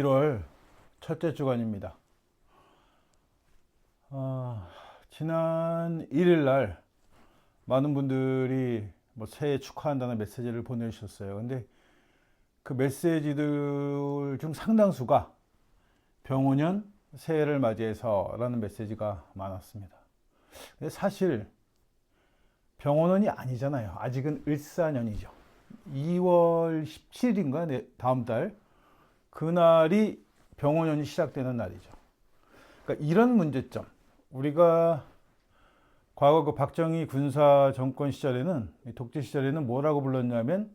1월 첫째 주간입니다. 어, 지난 1일 날 많은 분들이 뭐 새해 축하한다는 메시지를 보내주셨어요. 근데 그 메시지들 중 상당수가 병오년 새해를 맞이해서라는 메시지가 많았습니다. 근데 사실 병오년이 아니잖아요. 아직은 을사년이죠. 2월 17일인가 네, 다음 달 그날이 병원연이 시작되는 날이죠. 그러니까 이런 문제점 우리가 과거 그 박정희 군사 정권 시절에는 독재 시절에는 뭐라고 불렀냐면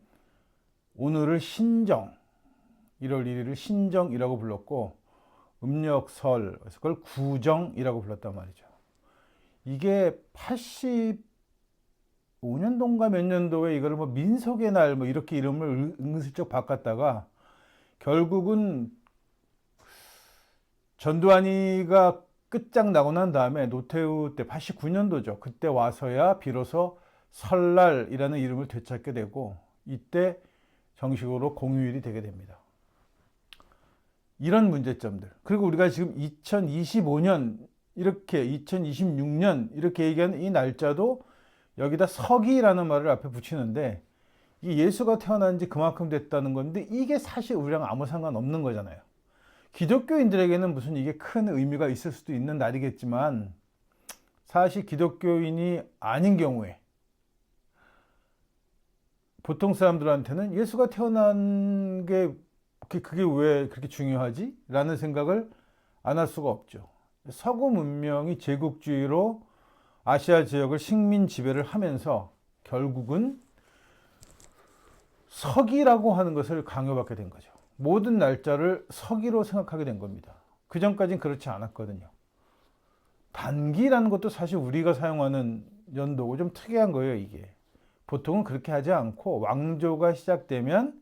오늘을 신정 1월 1일을 신정이라고 불렀고 음력설 그걸 구정이라고 불렀단 말이죠. 이게 85년도인가 몇 년도에 이거를 뭐 민속의 날 뭐 이렇게 이름을 은근슬쩍 바꿨다가 결국은 전두환이가 끝장 나고 난 다음에 노태우 때 89년도죠. 그때 와서야 비로소 설날이라는 이름을 되찾게 되고 이때 정식으로 공휴일이 되게 됩니다. 이런 문제점들. 그리고 우리가 지금 2025년 이렇게 2026년 이렇게 얘기하는 이 날짜도 여기다 서기라는 말을 앞에 붙이는데 이 예수가 태어난 지 그만큼 됐다는 건데 이게 사실 우리랑 아무 상관없는 거잖아요. 기독교인들에게는 무슨 이게 큰 의미가 있을 수도 있는 날이겠지만 사실 기독교인이 아닌 경우에 보통 사람들한테는 예수가 태어난 게 그게 왜 그렇게 중요하지? 라는 생각을 안 할 수가 없죠. 서구 문명이 제국주의로 아시아 지역을 식민 지배를 하면서 결국은 서기라고 하는 것을 강요받게 된 거죠. 모든 날짜를 서기로 생각하게 된 겁니다. 그 전까지는 그렇지 않았거든요. 단기라는 것도 사실 우리가 사용하는 연도고 좀 특이한 거예요, 이게. 보통은 그렇게 하지 않고 왕조가 시작되면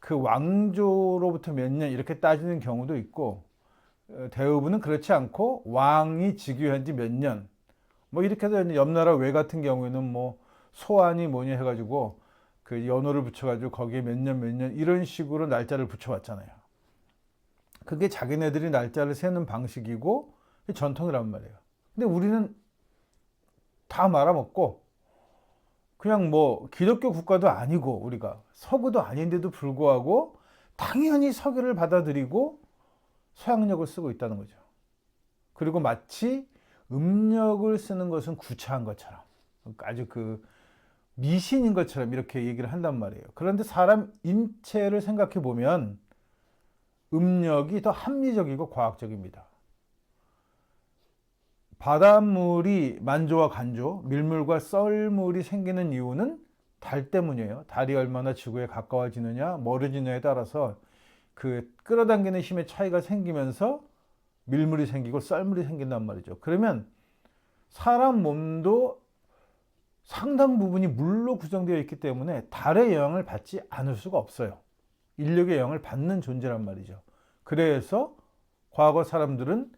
그 왕조로부터 몇 년 이렇게 따지는 경우도 있고 어, 대부분은 그렇지 않고 왕이 즉위한 지 몇 년 뭐 이렇게 해서 옆나라 외 같은 경우에는 뭐 소환이 뭐냐 해가지고 그 연호를 붙여가지고 거기에 몇 년 몇 년 이런 식으로 날짜를 붙여왔잖아요. 그게 자기네들이 날짜를 세는 방식이고 전통이란 말이에요. 근데 우리는 다 말아먹고 그냥 뭐 기독교 국가도 아니고 우리가 서구도 아닌데도 불구하고 당연히 서기를 받아들이고 서양력을 쓰고 있다는 거죠. 그리고 마치 음력을 쓰는 것은 구차한 것처럼 아주 그 미신인 것처럼 이렇게 얘기를 한단 말이에요. 그런데 사람 인체를 생각해 보면 음력이 더 합리적이고 과학적입니다. 바닷물이 만조와 간조, 밀물과 썰물이 생기는 이유는 달 때문이에요. 달이 얼마나 지구에 가까워지느냐, 멀어지느냐에 따라서 그 끌어당기는 힘의 차이가 생기면서 밀물이 생기고 썰물이 생긴단 말이죠. 그러면 사람 몸도 상당 부분이 물로 구성되어 있기 때문에 달의 영향을 받지 않을 수가 없어요. 인력의 영향을 받는 존재란 말이죠. 그래서 과거 사람들은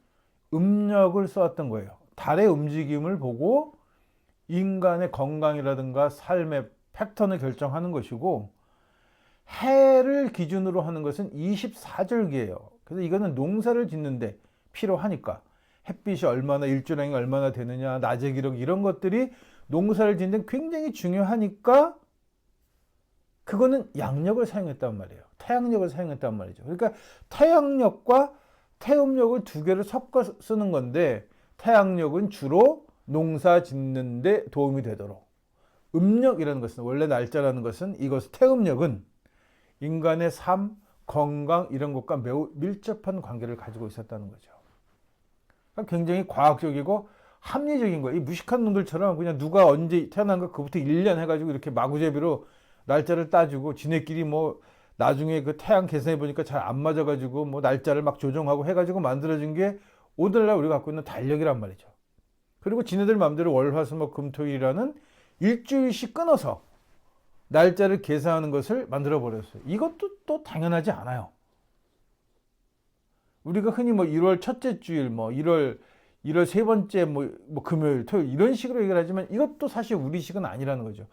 음력을 써왔던 거예요. 달의 움직임을 보고 인간의 건강이라든가 삶의 패턴을 결정하는 것이고 해를 기준으로 하는 것은 24절기예요. 그래서 이거는 농사를 짓는데 필요하니까 햇빛이 얼마나 일조량이 얼마나 되느냐, 낮의 기록 이런 것들이 농사를 짓는 데 굉장히 중요하니까 그거는 양력을 사용했단 말이에요. 태양력을 사용했단 말이죠. 그러니까 태양력과 태음력을 두 개를 섞어 쓰는 건데 태양력은 주로 농사 짓는데 도움이 되도록 음력이라는 것은 원래 날짜라는 것은 이것 태음력은 인간의 삶, 건강 이런 것과 매우 밀접한 관계를 가지고 있었다는 거죠. 그러니까 굉장히 과학적이고 합리적인 거예요. 이 무식한 놈들처럼 그냥 누가 언제 태어난가 그부터 1년 해가지고 이렇게 마구제비로 날짜를 따지고 지네끼리 뭐 나중에 그 태양 계산해 보니까 잘 안 맞아가지고 뭐 날짜를 막 조정하고 해가지고 만들어진 게 오늘날 우리가 갖고 있는 달력이란 말이죠. 그리고 지네들 마음대로 월화수목 금토일이라는 일주일씩 끊어서 날짜를 계산하는 것을 만들어 버렸어요. 이것도 또 당연하지 않아요. 우리가 흔히 뭐 1월 첫째 주일, 뭐 1월 1월 세 번째 뭐, 뭐 금요일, 토요일 이런 식으로 얘기를 하지만 이것도 사실 우리식은 아니라는 거죠.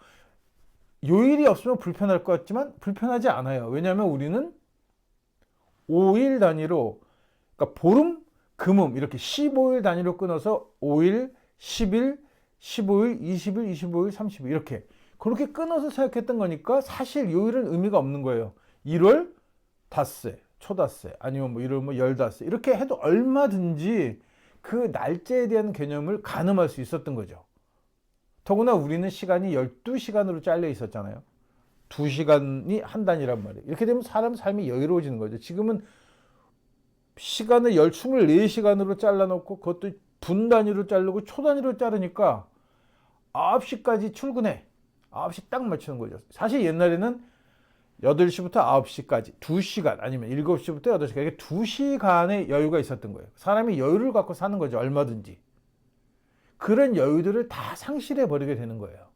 요일이 없으면 불편할 것 같지만 불편하지 않아요. 왜냐하면 우리는 5일 단위로 그러니까 보름, 금음 이렇게 15일 단위로 끊어서 5일, 10일, 15일, 20일, 25일, 30일 이렇게 그렇게 끊어서 생각했던 거니까 사실 요일은 의미가 없는 거예요. 1월 닷새, 초닷새 아니면 뭐 1월 뭐 열닷새 이렇게 해도 얼마든지 그 날짜에 대한 개념을 가늠할 수 있었던 거죠. 더구나 우리는 시간이 12시간으로 잘려 있었잖아요. 2시간이 한 단위란 말이에요. 이렇게 되면 사람 삶이 여유로워지는 거죠. 지금은 시간을 10, 24시간으로 잘라놓고 그것도 분 단위로 자르고 초 단위로 자르니까 9시까지 출근해. 9시 딱 맞추는 거죠. 사실 옛날에는 8시부터 9시까지 2시간 아니면 7시부터 8시까지 이렇게 2시간의 여유가 있었던 거예요. 사람이 여유를 갖고 사는 거죠. 얼마든지. 그런 여유들을 다 상실해 버리게 되는 거예요.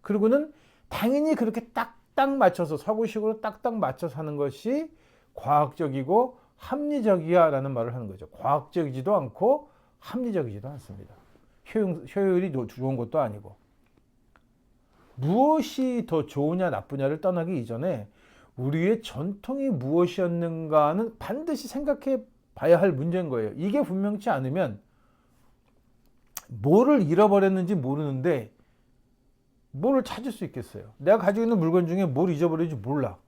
그리고는 당연히 그렇게 딱딱 맞춰서 서구식으로 딱딱 맞춰서 하는 것이 과학적이고 합리적이야라는 말을 하는 거죠. 과학적이지도 않고 합리적이지도 않습니다. 효용, 효율이 노- 좋은 것도 아니고. 무엇이 더 좋으냐 나쁘냐를 떠나기 이전에 우리의 전통이 무엇이었는가는 반드시 생각해 봐야 할 문제인 거예요. 이게 분명치 않으면 뭐를 잃어버렸는지 모르는데 뭐를 찾을 수 있겠어요? 내가 가지고 있는 물건 중에 뭘 잊어버렸는지 몰라.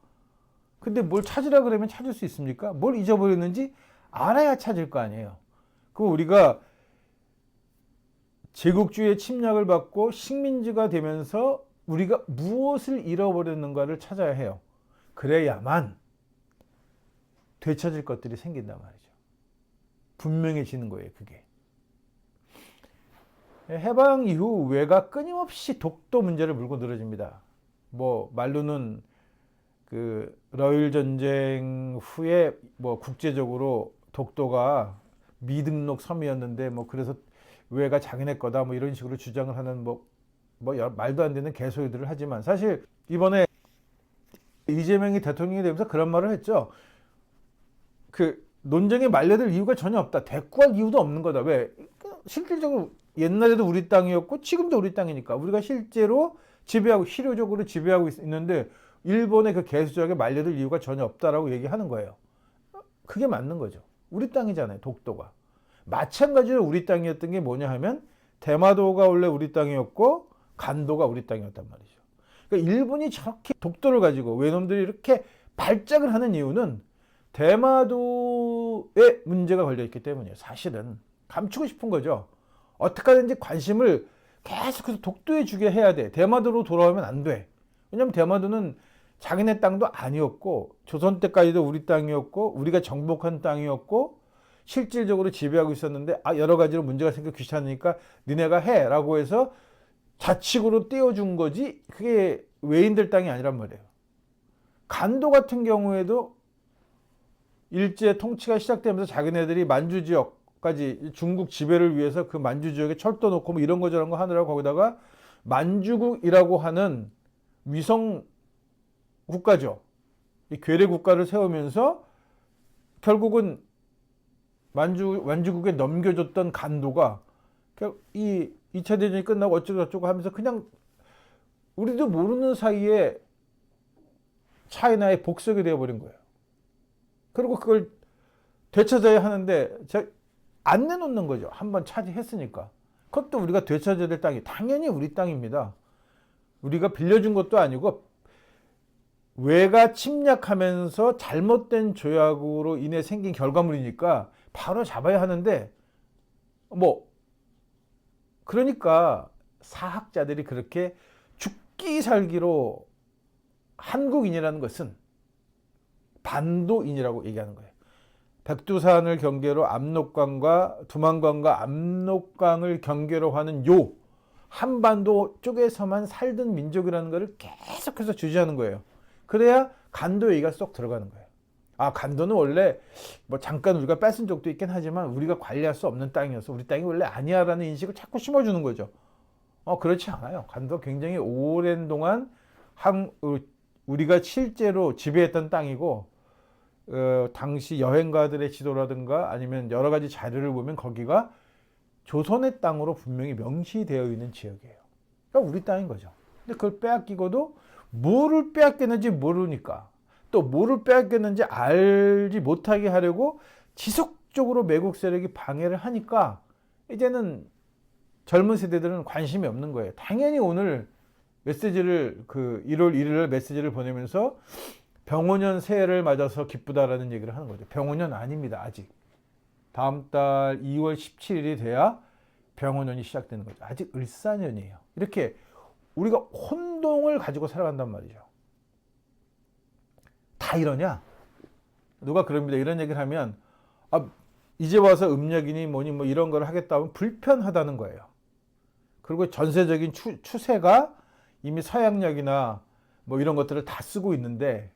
근데 뭘 찾으라 그러면 찾을 수 있습니까? 뭘 잊어버렸는지 알아야 찾을 거 아니에요. 그럼 우리가 제국주의의 침략을 받고 식민지가 되면서 우리가 무엇을 잃어버렸는가를 찾아야 해요. 그래야만 되찾을 것들이 생긴단 말이죠. 분명해지는 거예요, 그게. 해방 이후 외가 끊임없이 독도 문제를 물고 늘어집니다. 뭐 말로는 그 러일 전쟁 후에 뭐 국제적으로 독도가 미등록 섬이었는데 뭐 그래서 외가 자기네 거다 뭐 이런 식으로 주장을 하는 뭐, 뭐 말도 안 되는 개소리들을 하지만 사실 이번에 이재명이 대통령이 되면서 그런 말을 했죠. 그 논쟁에 말려들 이유가 전혀 없다. 대꾸할 이유도 없는 거다. 왜? 그 실질적으로 옛날에도 우리 땅이었고 지금도 우리 땅이니까 우리가 실제로 지배하고 실효적으로 지배하고 있- 있는데 일본의 그 개수작에 말려들 이유가 전혀 없다라고 얘기하는 거예요. 그게 맞는 거죠. 우리 땅이잖아요. 독도가. 마찬가지로 우리 땅이었던 게 뭐냐 하면 대마도가 원래 우리 땅이었고 간도가 우리 땅이었단 말이죠. 그러니까 일본이 저렇게 독도를 가지고 외놈들이 이렇게 발작을 하는 이유는 대마도에 문제가 걸려 있기 때문이에요. 사실은 감추고 싶은 거죠. 어떻게 하든지 관심을 계속해서 독도에 주게 해야 돼. 대마도로 돌아오면 안 돼. 왜냐면 대마도는 자기네 땅도 아니었고 조선 때까지도 우리 땅이었고 우리가 정복한 땅이었고 실질적으로 지배하고 있었는데 아 여러 가지로 문제가 생겨 귀찮으니까 니네가 해라고 해서 자칙으로 떼어준 거지 그게 외인들 땅이 아니란 말이에요. 간도 같은 경우에도 일제 통치가 시작되면서 자기네들이 만주 지역까지 중국 지배를 위해서 그 만주 지역에 철도 놓고 뭐 이런 거 저런 거 하느라고 거기다가 만주국이라고 하는 위성 국가죠. 이 괴뢰 국가를 세우면서 결국은 만주 만주국에 넘겨줬던 간도가 결- 이 2차 대전이 끝나고 어쩌고 저쩌고 하면서 그냥 우리도 모르는 사이에 차이나의 복속이 되어버린 거예요. 그리고 그걸 되찾아야 하는데 저- 안 내놓는 거죠. 한번 차지했으니까. 그것도 우리가 되찾아야 될 땅이 당연히 우리 땅입니다. 우리가 빌려준 것도 아니고 외가 침략하면서 잘못된 조약으로 인해 생긴 결과물이니까 바로 잡아야 하는데 뭐 그러니까 사학자들이 그렇게 죽기 살기로 한국인이라는 것은 반도인이라고 얘기하는 거예요. 백두산을 경계로 압록강과 두만강과 압록강을 경계로 하는 요 한반도 쪽에서만 살던 민족이라는 것을 계속해서 주지하는 거예요. 그래야 간도 얘기가 쏙 들어가는 거예요. 아, 간도는 원래 뭐 잠깐 우리가 뺏은 적도 있긴 하지만 우리가 관리할 수 없는 땅이어서 우리 땅이 원래 아니야라는 인식을 자꾸 심어주는 거죠. 어, 그렇지 않아요. 간도 굉장히 오랜 동안 한, 어, 우리가 실제로 지배했던 땅이고, 어, 당시 여행가들의 지도라든가 아니면 여러 가지 자료를 보면 거기가 조선의 땅으로 분명히 명시되어 있는 지역이에요. 그러니까 우리 땅인 거죠. 근데 그걸 빼앗기고도 뭐를 빼앗겼는지 모르니까 또 뭐를 빼앗겼는지 알지 못하게 하려고 지속적으로 매국 세력이 방해를 하니까 이제는 젊은 세대들은 관심이 없는 거예요. 당연히 오늘 메시지를 그 1월 1일 메시지를 보내면서 병원년 새해를 맞아서 기쁘다라는 얘기를 하는 거죠. 병원년 아닙니다. 아직. 다음 달 2월 17일이 돼야 병원년이 시작되는 거죠. 아직 을사년이에요. 이렇게 우리가 혼동을 가지고 살아간단 말이죠. 다 이러냐? 누가 그럽니다. 이런 얘기를 하면 아, 이제 와서 음력이니 뭐니 뭐 이런 걸 하겠다 하면 불편하다는 거예요. 그리고 전세적인 추, 추세가 이미 서양력이나 뭐 이런 것들을 다 쓰고 있는데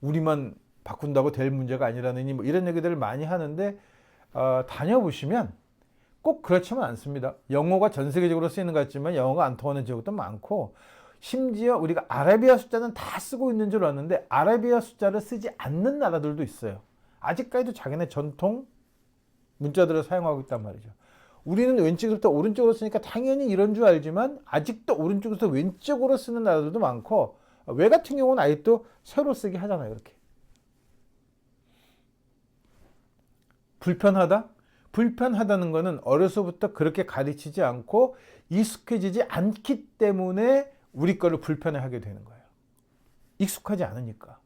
우리만 바꾼다고 될 문제가 아니라느니 뭐 이런 얘기들을 많이 하는데 어, 다녀보시면 꼭 그렇지만 않습니다. 영어가 전 세계적으로 쓰이는 것 같지만 영어가 안 통하는 지역도 많고 심지어 우리가 아라비아 숫자는 다 쓰고 있는 줄 아는데 아라비아 숫자를 쓰지 않는 나라들도 있어요. 아직까지도 자기네 전통 문자들을 사용하고 있단 말이죠. 우리는 왼쪽부터 오른쪽으로 쓰니까 당연히 이런 줄 알지만 아직도 오른쪽에서 왼쪽으로 쓰는 나라들도 많고 외 같은 경우는 아직도 새로 쓰기 하잖아요. 이렇게. 불편하다? 불편하다는 것은 어려서부터 그렇게 가르치지 않고 익숙해지지 않기 때문에 우리 거를 불편해하게 되는 거예요. 익숙하지 않으니까.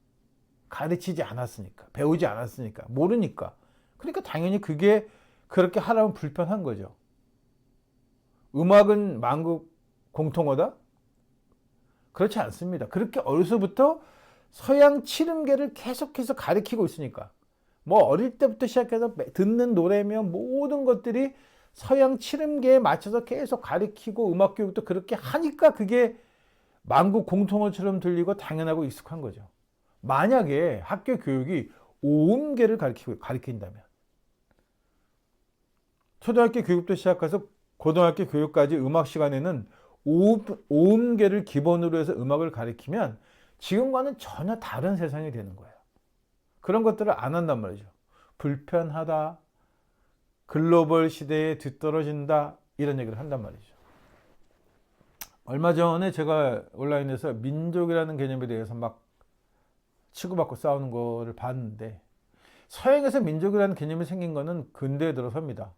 가르치지 않았으니까. 배우지 않았으니까. 모르니까. 그러니까 당연히 그게 그렇게 하라면 불편한 거죠. 음악은 만국 공통어다? 그렇지 않습니다. 그렇게 어려서부터 서양 칠음계를 계속해서 가르치고 있으니까. 뭐 어릴 때부터 시작해서 듣는 노래면 모든 것들이 서양 칠음계에 맞춰서 계속 가르치고 음악 교육도 그렇게 하니까 그게 만국 공통어처럼 들리고 당연하고 익숙한 거죠. 만약에 학교 교육이 오음계를 가르치고 가르친다면 초등학교 교육부터 시작해서 고등학교 교육까지 음악 시간에는 오음, 오음 계를 기본으로 해서 음악을 가르치면 지금과는 전혀 다른 세상이 되는 거예요. 그런 것들을 안 한단 말이죠. 불편하다, 글로벌 시대에 뒤떨어진다, 이런 얘기를 한단 말이죠. 얼마 전에 제가 온라인에서 민족이라는 개념에 대해서 막 치고받고 싸우는 거를 봤는데 서양에서 민족이라는 개념이 생긴 거는 근대에 들어섭니다.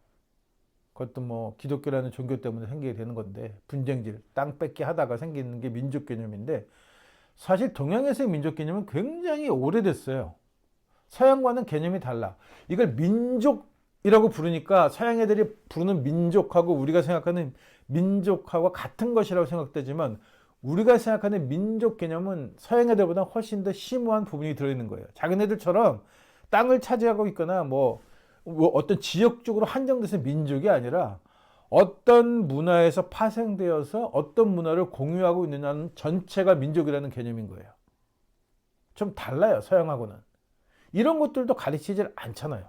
그것도 뭐 기독교라는 종교 때문에 생기게 되는 건데 분쟁질, 땅 뺏기 하다가 생기는 게 민족 개념인데 사실 동양에서의 민족 개념은 굉장히 오래됐어요. 서양과는 개념이 달라. 이걸 민족이라고 부르니까 서양 애들이 부르는 민족하고 우리가 생각하는 민족하고 같은 것이라고 생각되지만 우리가 생각하는 민족 개념은 서양 애들보다 훨씬 더 심오한 부분이 들어있는 거예요. 자기네들처럼 땅을 차지하고 있거나 뭐, 뭐 어떤 지역적으로 한정돼서 민족이 아니라 어떤 문화에서 파생되어서 어떤 문화를 공유하고 있느냐는 전체가 민족이라는 개념인 거예요. 좀 달라요, 서양하고는. 이런 것들도 가르치질 않잖아요.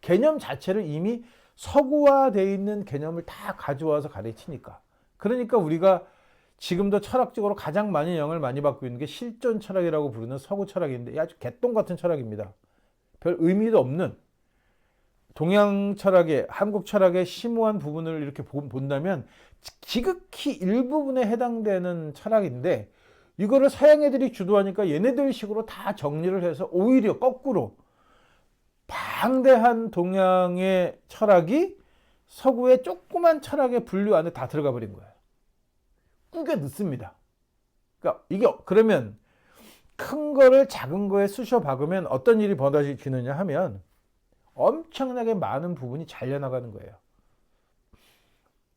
개념 자체를 이미 서구화되어 있는 개념을 다 가져와서 가르치니까. 그러니까 우리가 지금도 철학적으로 가장 많이 영향을 많이 받고 있는 게 실존 철학이라고 부르는 서구 철학인데 아주 개똥 같은 철학입니다. 별 의미도 없는 동양 철학의 한국 철학의 심오한 부분을 이렇게 본다면 지극히 일부분에 해당되는 철학인데 이거를 서양 애들이 주도하니까 얘네들 식으로 다 정리를 해서 오히려 거꾸로 방대한 동양의 철학이 서구의 조그만 철학의 분류 안에 다 들어가 버린 거예요. 꾸겨 넣습니다. 그러니까 이게 그러면 큰 거를 작은 거에 쑤셔 박으면 어떤 일이 벌어지느냐 하면 엄청나게 많은 부분이 잘려나가는 거예요.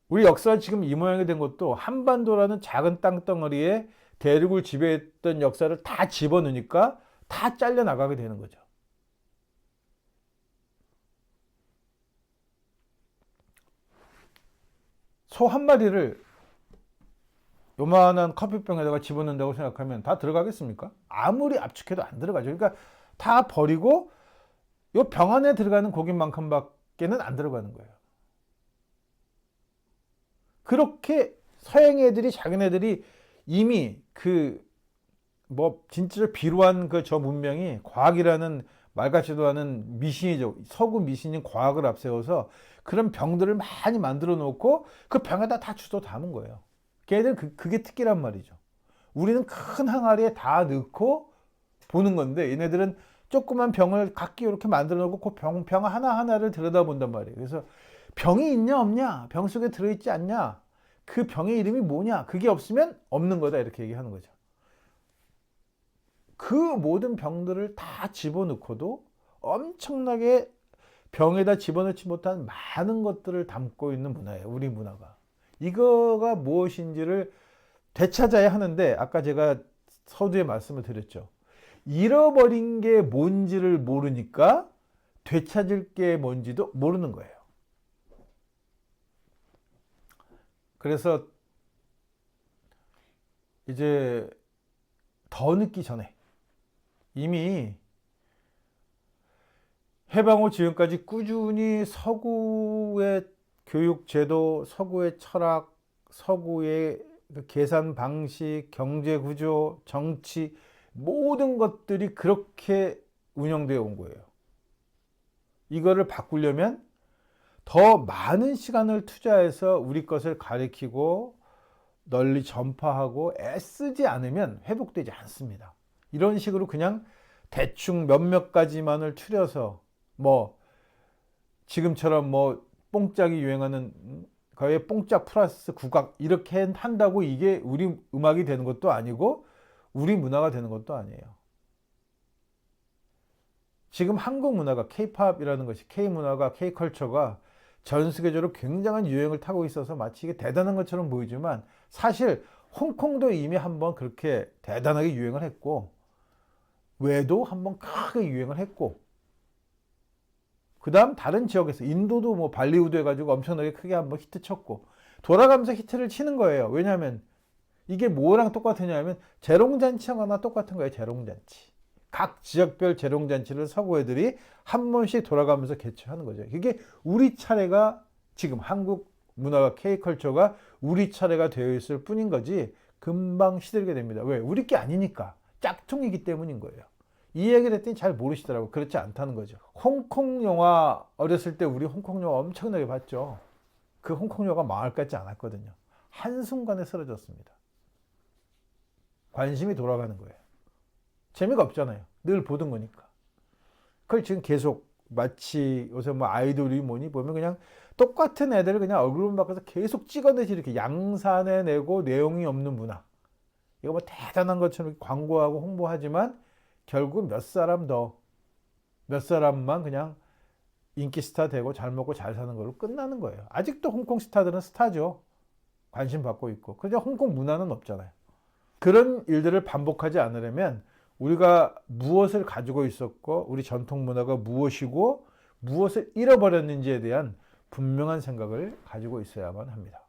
우리 역사가 지금 이 모양이 된 것도 한반도라는 작은 땅덩어리에 대륙을 지배했던 역사를 다 집어넣으니까 다 잘려나가게 되는 거죠. 소 한 마리를 요만한 커피병에다가 집어넣는다고 생각하면 다 들어가겠습니까? 아무리 압축해도 안 들어가죠. 그러니까 다 버리고 요 병 안에 들어가는 고기만큼밖에는 안 들어가는 거예요. 그렇게 서양 애들이 자기네들이 이미 그 뭐 진짜 비루한 그 저 문명이 과학이라는 말 같지도 않은 미신이죠. 서구 미신인 과학을 앞세워서 그런 병들을 많이 만들어 놓고 그 병에다 다 주워 담은 거예요. 걔들 그, 그게 특기란 말이죠. 우리는 큰 항아리에 다 넣고 보는 건데 얘네들은 조그만 병을 각기 이렇게 만들어 놓고 그 병, 병 하나하나를 들여다본단 말이에요. 그래서 병이 있냐 없냐 병 속에 들어있지 않냐 그 병의 이름이 뭐냐 그게 없으면 없는 거다 이렇게 얘기하는 거죠. 그 모든 병들을 다 집어넣고도 엄청나게 병에다 집어넣지 못한 많은 것들을 담고 있는 문화예요. 우리 문화가. 이거가 무엇인지를 되찾아야 하는데 아까 제가 서두에 말씀을 드렸죠. 잃어버린 게 뭔지를 모르니까 되찾을 게 뭔지도 모르는 거예요. 그래서 이제 더 늦기 전에 이미 해방 후 지금까지 꾸준히 서구의 교육 제도, 서구의 철학, 서구의 그 계산 방식, 경제 구조, 정치 모든 것들이 그렇게 운영되어 온 거예요. 이거를 바꾸려면 더 많은 시간을 투자해서 우리 것을 가리키고 널리 전파하고 애쓰지 않으면 회복되지 않습니다. 이런 식으로 그냥 대충 몇몇 가지만을 추려서 뭐 지금처럼 뭐 뽕짝이 유행하는 음, 거의 뽕짝 플러스 국악 이렇게 한다고 이게 우리 음악이 되는 것도 아니고 우리 문화가 되는 것도 아니에요. 지금 한국 문화가 K-팝이라는 것이 K-문화가 K-컬처가 전 세계적으로 굉장한 유행을 타고 있어서 마치 이게 대단한 것처럼 보이지만 사실 홍콩도 이미 한번 그렇게 대단하게 유행을 했고 외도 한번 크게 유행을 했고 그 다음 다른 지역에서 인도도 뭐 발리우드 해가지고 엄청나게 크게 한번 히트 쳤고 돌아가면서 히트를 치는 거예요. 왜냐하면 이게 뭐랑 똑같으냐면 재롱잔치하거나 똑같은 거예요. 재롱잔치. 각 지역별 재롱잔치를 서구 애들이 한 번씩 돌아가면서 개최하는 거죠. 이게 우리 차례가 지금 한국 문화가 K컬처가 우리 차례가 되어 있을 뿐인 거지 금방 시들게 됩니다. 왜? 우리 게 아니니까. 짝퉁이기 때문인 거예요. 이 얘기를 했더니 잘 모르시더라고. 그렇지 않다는 거죠. 홍콩 영화 어렸을 때 우리 홍콩 영화 엄청나게 봤죠. 그 홍콩 영화가 망할 것 같지 않았거든요. 한순간에 쓰러졌습니다. 관심이 돌아가는 거예요. 재미가 없잖아요. 늘 보던 거니까. 그걸 지금 계속 마치 요새 뭐 아이돌이 뭐니 보면 그냥 똑같은 애들을 그냥 얼굴만 바꿔서 계속 찍어내지 이렇게 양산해내고 내용이 없는 문화. 이거 뭐 대단한 것처럼 광고하고 홍보하지만 결국 몇 사람 더, 몇 사람만 그냥 인기 스타 되고 잘 먹고 잘 사는 걸로 끝나는 거예요. 아직도 홍콩 스타들은 스타죠. 관심 받고 있고. 그저 홍콩 문화는 없잖아요. 그런 일들을 반복하지 않으려면 우리가 무엇을 가지고 있었고 우리 전통 문화가 무엇이고 무엇을 잃어버렸는지에 대한 분명한 생각을 가지고 있어야만 합니다.